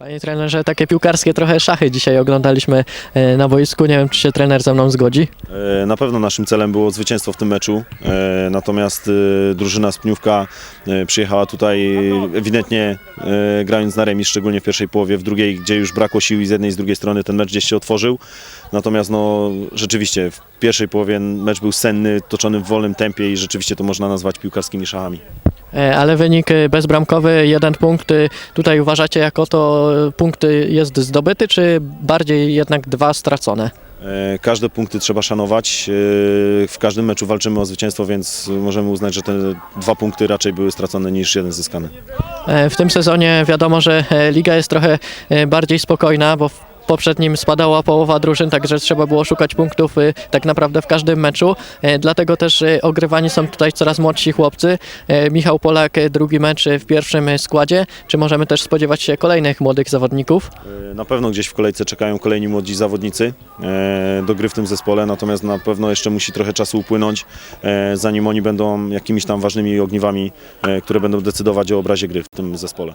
Panie trenerze, takie piłkarskie trochę szachy dzisiaj oglądaliśmy e, na boisku. Nie wiem, czy się trener ze mną zgodzi. E, Na pewno naszym celem było zwycięstwo w tym meczu, e, natomiast drużyna z Pniówka przyjechała tutaj ewidentnie grając na remis, szczególnie w pierwszej połowie, w drugiej, gdzie już brakło sił i z jednej i z drugiej strony ten mecz gdzieś się otworzył. Natomiast no, rzeczywiście w pierwszej połowie mecz był senny, toczony w wolnym tempie i rzeczywiście to można nazwać piłkarskimi szachami. E, Ale wynik e, bezbramkowy, jeden punkt. e, Tutaj uważacie, jako to punkt jest zdobyty, czy bardziej jednak dwa stracone? Każde punkty trzeba szanować. W każdym meczu walczymy o zwycięstwo, więc możemy uznać, że te dwa punkty raczej były stracone niż jeden zyskany. W tym sezonie wiadomo, że liga jest trochę bardziej spokojna, bo poprzednim spadała połowa drużyn, także trzeba było szukać punktów e, tak naprawdę w każdym meczu. E, Dlatego też e, ogrywani są tutaj coraz młodsi chłopcy. E, Michał Polak, e, drugi mecz w pierwszym składzie. Czy możemy też spodziewać się kolejnych młodych zawodników? E, Na pewno gdzieś w kolejce czekają kolejni młodzi zawodnicy do gry w tym zespole, natomiast na pewno jeszcze musi trochę czasu upłynąć, zanim oni będą jakimiś tam ważnymi ogniwami, które będą decydować o obrazie gry w tym zespole.